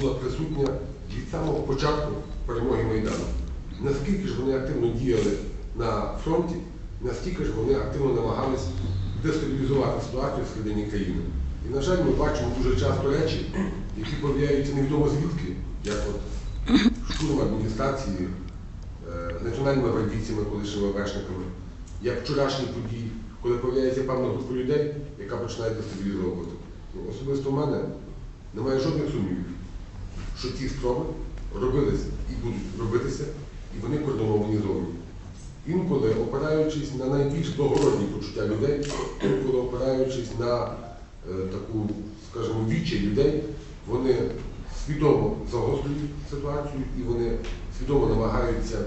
Була присутня від самого початку перемоги Майдану. Наскільки ж вони активно діяли на фронті, настільки ж вони активно намагались дестабілізувати ситуацію всередині країни. І, на жаль, ми бачимо дуже часто речі, які появляються невідомо звідки, як от штурм адміністрації е, національними гвардійцями, колишніми вершниками, як вчорашні події, коли появляється певна група людей, яка починає дестабілізовувати. Ну, Особисто в мене немає жодних сумнівів, що ці спроби робилися і будуть робитися, і вони координовані зовні. Інколи опираючись на найбільш благородні почуття людей, інколи опираючись на е, таку, скажімо, вічі людей, вони свідомо загострюють ситуацію і вони свідомо намагаються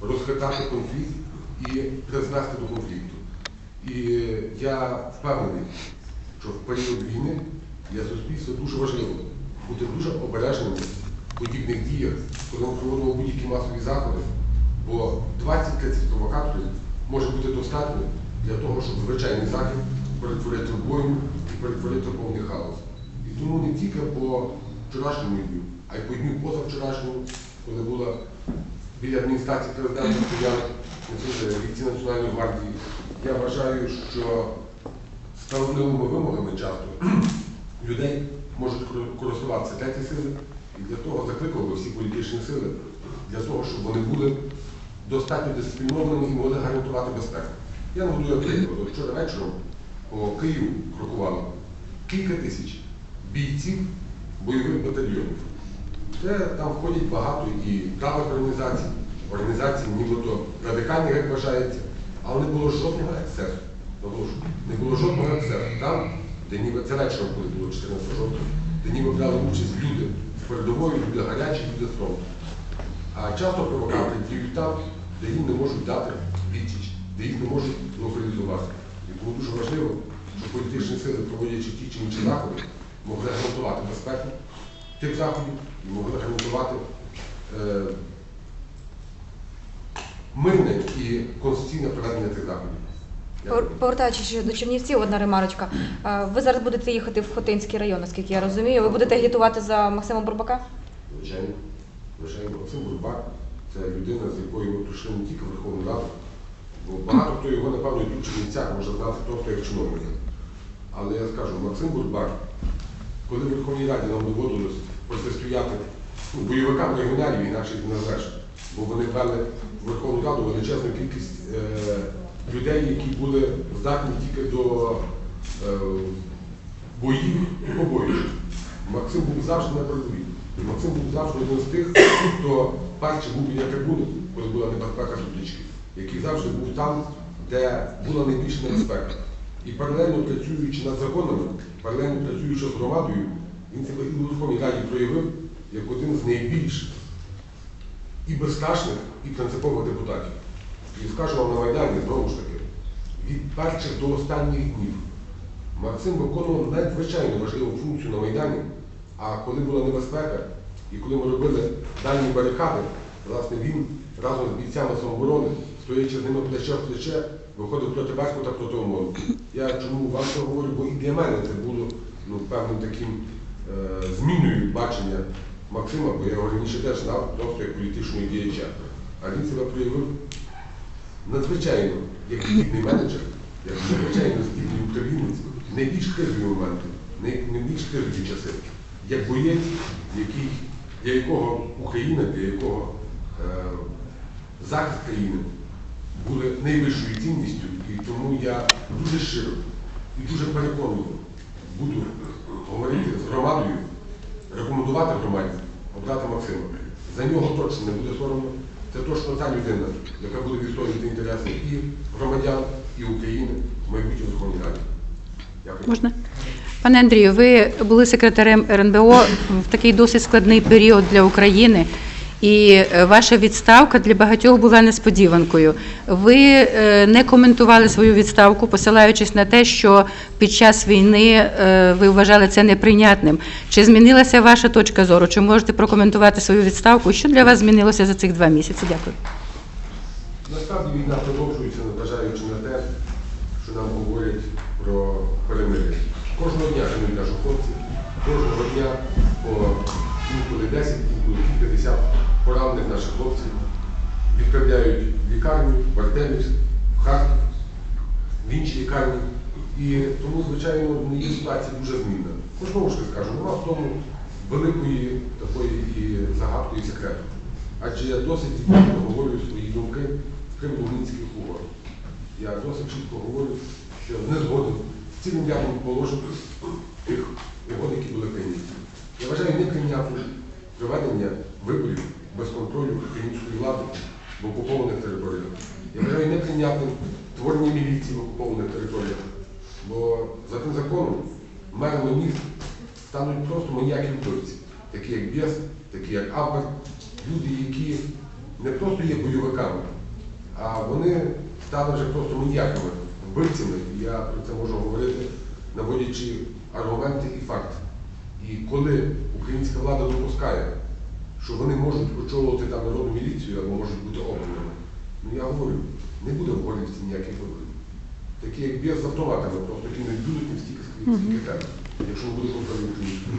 розхитати конфлікт і призвести до конфлікту. І я впевнений, що в період війни для суспільства дуже важливо бути дуже обережним в подібних діях, коли ми проводимо будь-які масові заходи, бо 20-30 провокаторів може бути достатньо для того, щоб звичайний захід перетворити в бойню і перетворити в повний хаос. І тому не тільки по вчорашньому дню, а й по дню позавчорашньому, коли була біля адміністрації президента стояли бійці Національної гвардії. Я вважаю, що справедливими вимогами часто людей можуть користуватися треті сили, і для того закликав би всі політичні сили, для того, щоб вони були достатньо дисциплінованими і могли гарантувати безпеку. Я наведу приклад. Вчора вечором по Києву крокувало кілька тисяч бійців бойових батальйонів. Це там входять багато і правих організацій, організацій, нібито радикальних, як вважається, але не було жодного ексцесу. Не було жодного ексцесу. Там, де ніби це вечором, коли було 14 жовтня, де ніби брали участь люди з передової, люди гарячі, люди з фронту. А часто провокатори діють там, де їм не можуть дати відсіч, де їх не можуть локалізувати. І тому дуже важливо, щоб політичні сили, проводячи ті чи інші заходи, могли гарантувати безпеку тих заходів і могли гарантувати е, мирне і конституційне проведення цих заходів. Повертаючись до Чернівців, одна ремарочка. Е, Ви зараз будете їхати в Хотинський район, наскільки я розумію. Ви будете агітувати за Максима Бурбака? Звичайно, звичайно, Максим Бурбак це людина, з якою ми прийшли не тільки Верховну Раду, бо багато хто його, напевно, тут в Чернівцях може знати просто як чиновника. Але я скажу, Максим Бурбак, коли в Верховній Раді нам доводилось протистояти ну, бойовикам регіоналів, інакше їх не назвеш, бо вони ввели в Верховну Раду величезну кількість е, людей, які були здатні тільки до е, боїв і побоїв. Максим був завжди на передовій. Максим був завжди один з тих, хто перший був біля трибуни, коли була небезпека сутички, який завжди був там, де була найбільша небезпека. І паралельно працюючи над законами, паралельно працюючи з громадою, він себе і у Верховній Раді проявив як один з найбільш і безстрашних, і принципових депутатів. І скажу вам на Майдані, знову ж таки, від перших до останніх днів Максим виконував надзвичайно важливу функцію на Майдані, а коли була небезпека і коли ми робили дальні барикади, власне, він разом з бійцями самооборони, стоячи з ними плече в плече, виходив проти Беркута, проти ОМОНу. Я чому вам це говорю, бо і для мене це було ну, певним таким е, зміною бачення Максима, бо я його раніше теж знав просто як політичного діяча. А він себе проявив надзвичайно як здібний менеджер, як надзвичайно здібний українець, найбільш кризові моменти, найбільш кризові часи, як боєць, який, для якого Україна, для якого е, захист країни були найвищою цінністю, і тому я дуже щиро і дуже переконливо буду говорити з громадою, рекомендувати громаді обрати Максима. За нього точно не буде соромно. Це точно та людина, яка буде відстоювати інтереси і громадян, і України в майбутньому Верховній Раді. Дякую. Можна? Пане Андрію, ви були секретарем РНБО в такий досить складний період для України, і е, ваша відставка для багатьох була несподіванкою. Ви е, не коментували свою відставку, посилаючись на те, що під час війни е, ви вважали це неприйнятним. Чи змінилася ваша точка зору? Чи можете прокоментувати свою відставку? Що для вас змінилося за цих два місяці? Дякую. Насправді війна продовжується, незважаючи на те, що нам говорять про перемир'я. Кожного дня гинуть наші кожного дня по 10 інколи 50 поранених наших хлопців відправляють в лікарню, в Артемівськ, в Харків, в інші лікарні. І тому, звичайно, не є ситуація дуже змінна. Ну, знову скажу, нема в тому великої такої і загадки і секрету. Адже я досить відверто говорю свої думки з приводу мінських угод. Я досить чітко говорю, що не згоден з цілим рядом положень тих угод, які були прийняті. Я вважаю неприйнятним проведення виборів без контролю української влади в окупованих територіях. Я неприйнятним творення міліції в окупованих територіях. Бо за тим законом мерами міст стануть просто маніяки вбивці, такі як Бєс, такі як Абер, люди, які не просто є бойовиками, а вони стали вже просто маніяками, вбивцями. Я про це можу говорити, наводячи аргументи і факти. І коли українська влада допускає, що вони можуть очолювати там народну міліцію або можуть бути обраними, ну я говорю, не буде в Горлівці ніяких виборів. Такі як б'є з автоматами, просто які не будуть не стільки скільки скільки треба, якщо не буде контролю української.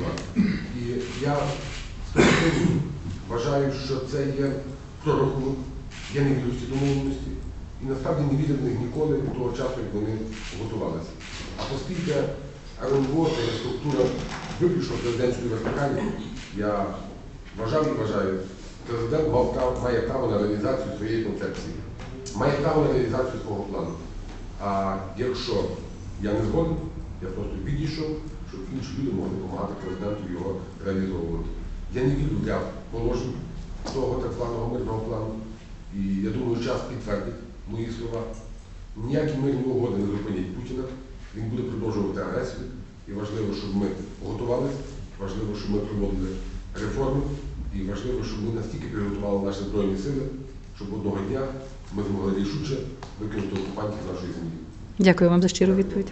І я вважаю, що це є прорахунок, я не вірю в ці домовленості. І насправді не вірив в них ніколи до того часу, як вони готувалися. А оскільки РНБО це є структура виключно президентської вертикалі, я вважав і вважаю, президент має право на реалізацію своєї концепції, має право на реалізацію свого плану. А якщо я не згоден, я просто відійшов, щоб інші люди могли допомагати президенту його реалізовувати. Я не вірю ряд положень того так званого мирного плану. І я думаю, час підтвердить мої слова. Ніякі мирні угоди не зупинять Путіна. Він буде продовжувати агресію. І важливо, щоб ми готувалися, важливо, щоб ми проводили реформи, і важливо, щоб ми настільки приготували наші збройні сили, щоб одного дня ми змогли рішуче викинути окупантів нашої землі. Дякую вам за щиру відповідь.